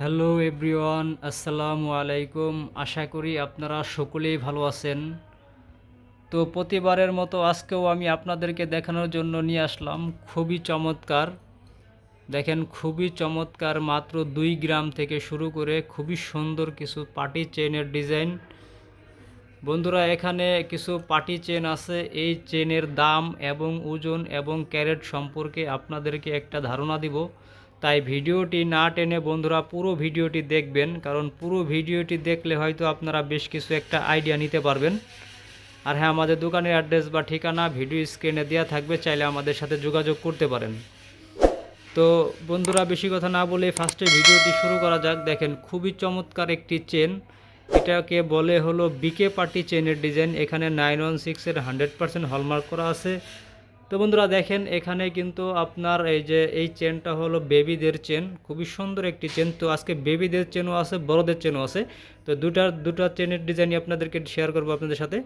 Hello everyone আসসালামু আলাইকুম আশা করি আপনারা সকলেই ভালো আছেন। তো প্রতিবারের মতো আজকেও আমি আপনাদেরকে দেখানোর জন্য নিয়ে আসলাম। খুবই চমৎকার। দেখেন, খুবই চমৎকার মাত্র দুই গ্রাম থেকে শুরু করে খুবই সুন্দর কিছু পার্টি চেনের ডিজাইন। বন্ধুরা, এখানে কিছু পার্টি চেন আছে। এই চেনের দাম এবং ওজন এবং ক্যারেট সম্পর্কে আপনাদেরকে একটা ধারণা দিব। তাই ভিডিওটি না টেনে বন্ধুরা পুরো ভিডিওটি দেখবেন, কারণ পুরো ভিডিওটি দেখলে হয়তো আপনারা বেশ কিছু একটা আইডিয়া নিতে পারবেন। আর হ্যাঁ আমাদের দোকানের অ্যাড্রেস বা ঠিকানা ভিডিও স্ক্রিনে দেওয়া থাকবে, চাইলে আমাদের সাথে যোগাযোগ করতে পারেন। তো বন্ধুরা, বেশি কথা না বলে ফার্স্টে ভিডিওটি শুরু করা যাক। দেখেন, খুবই চমৎকার একটি চেন এটাকে বলে হলো বিকে পার্টি চেনের ডিজাইন এখানে নাইন ওয়ান সিক্সের হান্ড্রেড পার্সেন্ট হলমার্ক করা আছে। তো বন্ধুরা দেখেন, এখানে কিন্তু আপনার এই যে এই চেনটা হলো বেবিদের চেন। খুবই সুন্দর একটি চেন। তো আজকে বেবিদের চেনও আছে, বড়দের চেনও আছে। তো দুটার দুটা চেনের ডিজাইনই আপনাদেরকে শেয়ার করব আপনাদের সাথে।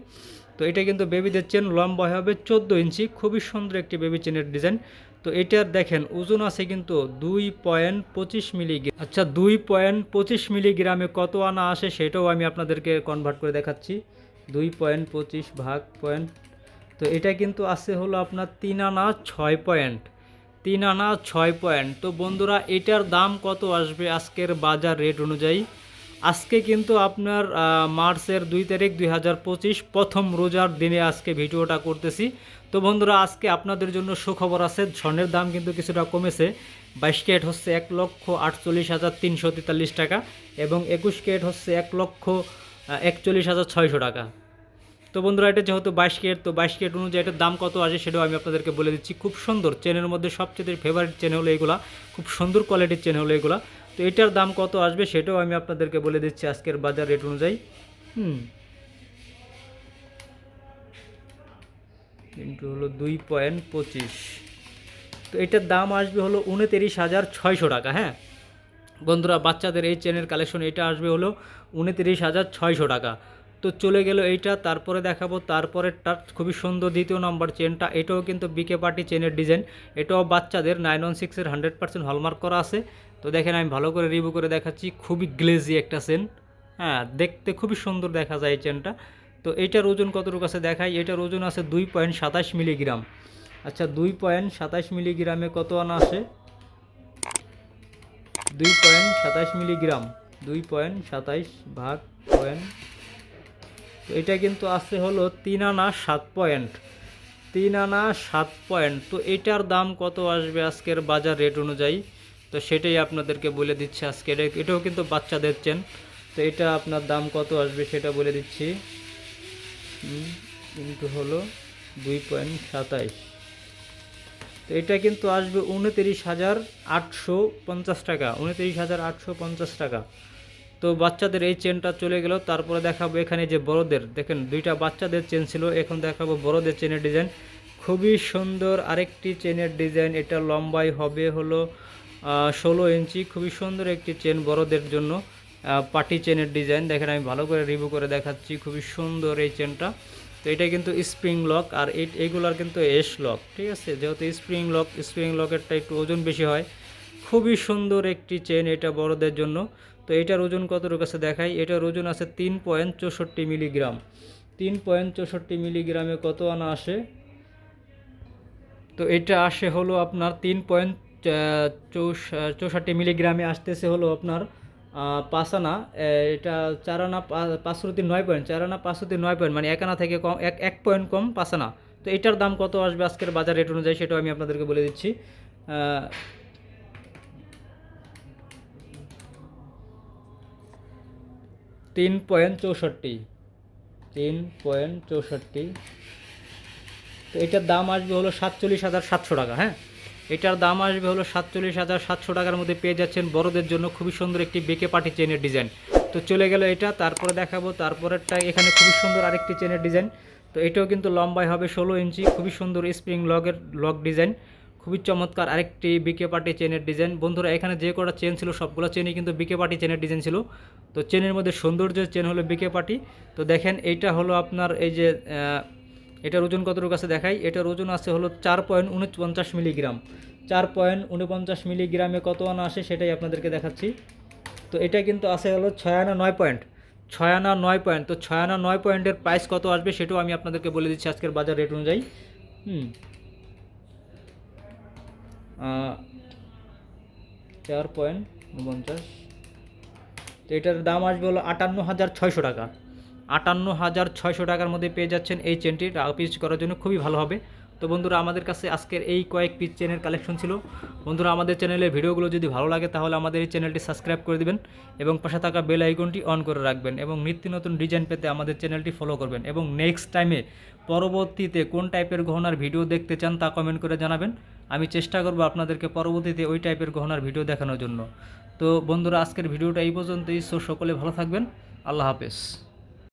তো এটা কিন্তু বেবিদের চেন, লম্বা হবে চোদ্দ ইঞ্চি। খুবই সুন্দর একটি বেবি চেনের ডিজাইন। তো এটার দেখেন, ওজন আছে কিন্তু দুই পয়েন্ট পঁচিশ মিলিগ্রাম। আচ্ছা দুই পয়েন্ট পঁচিশ মিলিগ্রামে কত আনা আসে সেটাও আমি আপনাদেরকে কনভার্ট করে দেখাচ্ছি। দুই পয়েন্ট পঁচিশ ভাগ পয়েন্ট তো এটা কিন্তু আছে হলো আপনার তিন আনা ছয় পয়েন্ট। তিন আনা ছয় পয়েন্ট। তো বন্ধুরা, এটার দাম কত আসবে আজকের বাজার রেট অনুযায়ী? আজকে কিন্তু আপনার মার্চের দুই তারিখ দুই হাজার পঁচিশ প্রথম রোজার দিনে আজকে ভিডিওটা করতেছি। তো বন্ধুরা, আজকে আপনাদের জন্য সুখবর আছে, স্বর্ণের দাম কিন্তু কিছুটা কমেছে। বাইশ ক্যারেট হচ্ছে এক লক্ষ আটচল্লিশ হাজার তিনশো তেতাল্লিশ টাকা এবং একুশ ক্যারেট হচ্ছে এক লক্ষ একচল্লিশ হাজার ছয়শো টাকা। তো বন্ধুরা, এটা যেহেতু বাইশ কেট তো বাইশ কেট অনুযায়ী এটার দাম কত আসে সেটাও আমি আপনাদেরকে বলে দিচ্ছি। খুব সুন্দর চেনের মধ্যে সবচেয়ে ফেভারিট চেন হলো এগুলা। খুব সুন্দর কোয়ালিটির চেন হলো এগুলা। তো এটার দাম কত আসবে সেটাও আমি আপনাদেরকে বলে দিচ্ছি আজকের বাজার রেট অনুযায়ী। হুম। কিন্তু হলো দুই পয়েন্ট পঁচিশ। তো এটার দাম আসবে হলো উনতিরিশ হাজার ছয়শো টাকা হ্যাঁ? বন্ধুরা, বাচ্চাদের এই চেনের কালেকশন এটা আসবে হলো উনতিরিশ হাজার ছয়শো টাকা। তো চলে গেল এইটা, তারপরে দেখাবো, তারপরেরটা খুবই সুন্দর দ্বিতীয় নম্বর চেনটা এটাও কিন্তু বিকে পার্টি চেনের ডিজাইন এটাও বাচ্চাদের নাইন ওয়ান সিক্সের হান্ড্রেড পার্সেন্ট হলমার্ক করা আছে। তো দেখেন আমি ভালো করে রিভিউ করে দেখাচ্ছি, খুবই গ্লেজি একটা চেন হ্যাঁ দেখতে খুবই সুন্দর দেখা যায় এই চেনটা তো এইটার ওজন কতটুকু আছে দেখাই, এটার ওজন আছে দুই পয়েন্ট সাতাশ মিলিগ্রাম আচ্ছা দুই পয়েন্ট সাতাশ মিলিগ্রামে কত আনা আসে দুই পয়েন্ট সাতাশ মিলিগ্রাম দুই পয়েন্ট সাতাইশ ভাগ পয়েন্ট এটা কিন্তু আসছে হলো তিন আনা সাত পয়েন্ট। তিন আনা সাত পয়েন্ট। তো এটার দাম কত আসবে আজকের বাজার রেট অনুযায়ী? তো সেটাই আপনাদেরকে বলে দিচ্ছি আজকে। এটা- এটাও কিন্তু বাচ্চাদের চেন। তো এটা আপনার দাম কত আসবে সেটা বলে দিচ্ছি। কিন্তু হলো দুই পয়েন্ট সাতাইশ। তো এটা কিন্তু আসবে উনতিরিশ হাজার আটশো পঞ্চাশ টাকা। উনতিরিশ হাজার আটশো পঞ্চাশ টাকা। তো বাচ্চাদের এই চেনটা চলে গেল। তারপরে দেখাবো এখানে যে বড়দের। দেখেন, দুইটা বাচ্চাদের চেন ছিল। এখন দেখাবো বড়দের চেনের ডিজাইন খুবই সুন্দর আরেকটি চেনের ডিজাইন এটা লম্বাই হবে হলো ষোলো ইঞ্চি। খুবই সুন্দর একটি চেন বড়দের জন্য পার্টি চেনের ডিজাইন দেখেন, আমি ভালো করে রিভিউ করে দেখাচ্ছি। খুবই সুন্দর এই চেনটা তো এটা কিন্তু স্প্রিং লক আর এই, এইগুলার কিন্তু এস লক ঠিক আছে? যেহেতু স্প্রিং লক স্প্রিং লকেরটা একটু ওজন বেশি হয়। খুবই সুন্দর একটি চেন এটা বড়দের জন্য। তো এটার ওজন কতটুকু আছে দেখাই। এটার ওজন আছে তিন পয়েন্ট চৌষট্টি মিলিগ্রাম। তিন পয়েন্ট চৌষট্টি মিলিগ্রামে কত আনা আসে? তো এটা আসে হলো আপনার তিন পয়েন্ট চৌষট্টি মিলিগ্রামে আসতেছে হলো আপনার আহ, পাঁচ আনা। এটা চার আনা পাঁচশোতে নয় পয়েন্ট চার আনা পাঁচশোতে নয় পয়েন্ট মানে এক আনা থেকে কম এক এক পয়েন্ট কম পাঁচ আনা। তো এটার দাম কত আসবে আজকের বাজার রেট অনুযায়ী সেটাও আমি আপনাদেরকে বলে দিচ্ছি। তিন পয়েন্ট চৌষট্টি। তিন পয়েন্ট চৌষট্টি। তো এটার দাম আসবে হলো সাতচল্লিশ হাজার সাতশো টাকা হ্যাঁ? এটার দাম আসবে হলো সাতচল্লিশ হাজার সাতশো টাকার মধ্যে পেয়ে যাচ্ছেন বড়দের জন্য খুবই সুন্দর একটি বেকে পাটি চেনের ডিজাইন। তো চলে গেল এটা, তারপরে দেখাবো, তারপরেরটা এখানে খুবই সুন্দর আরেকটি চেনের ডিজাইন। তো এটাও কিন্তু লম্বায় হবে ষোলো ইঞ্চি, খুবই সুন্দর স্প্রিং লগের লক ডিজাইন। খুবই চমৎকার আরেকটি বিকে পার্টি চেনের ডিজাইন বন্ধুরা, এখানে যে কটা চেন ছিল, সবগুলো চেনই কিন্তু বিকে পার্টি চেনের ডিজাইন ছিল। তো চেনের মধ্যে সৌন্দর্যের চেন হলো বিকে পার্টি তো দেখেন, এইটা হলো আপনার এই যে এটার ওজন কতটুকু আছে দেখাই। এটার ওজন আছে হলো চার পয়েন্ট উনপঞ্চাশ মিলিগ্রাম। চার পয়েন্ট উনপঞ্চাশ মিলিগ্রামে কত আনা আসে সেটাই আপনাদেরকে দেখাচ্ছি। তো এটা কিন্তু আছে হলো ছয় আনা নয় পয়েন্ট। ছয় আনা নয় পয়েন্ট। তো ছয় আনা নয় পয়েন্টের প্রাইস কত আসবে সেটাও আমি আপনাদেরকে বলে দিচ্ছি আজকের বাজার রেট অনুযায়ী। হুম। চার পয়েন্ট উনপঞ্চাশ। তো এটার দাম আসবে হলো আটান্ন হাজার ছয়শো টাকা। আটান্ন হাজার ছয়শো টাকার মধ্যে পেয়ে যাচ্ছেন এই চেনটি পিস করার জন্য খুবই ভালো হবে। তো বন্ধুরা, আমাদের কাছে আজকের এই কয়েক পিস চেনের কালেকশন ছিল। বন্ধুরা, আমাদের চ্যানেলের ভিডিওগুলো যদি ভালো লাগে, তাহলে আমাদের এই চ্যানেলটি সাবস্ক্রাইব করে দিবেন এবং পাশে থাকা বেল আইকনটি অন করে রাখবেন এবং নিত্য নতুন ডিজাইন পেতে আমাদের চ্যানেলটি ফলো করবেন এবং নেক্সট টাইমে পরবর্তীতে কোন টাইপের গহনার ভিডিও দেখতে চান তা কমেন্ট করে জানাবেন। আমি চেষ্টা করব আপনাদেরকে পরবর্তীতে ওই টাইপের গহনার ভিডিও দেখানোর জন্য। তো বন্ধুরা, আজকের ভিডিওটা এই পর্যন্তই। সো সকলে ভালো থাকবেন। আল্লাহ হাফেজ।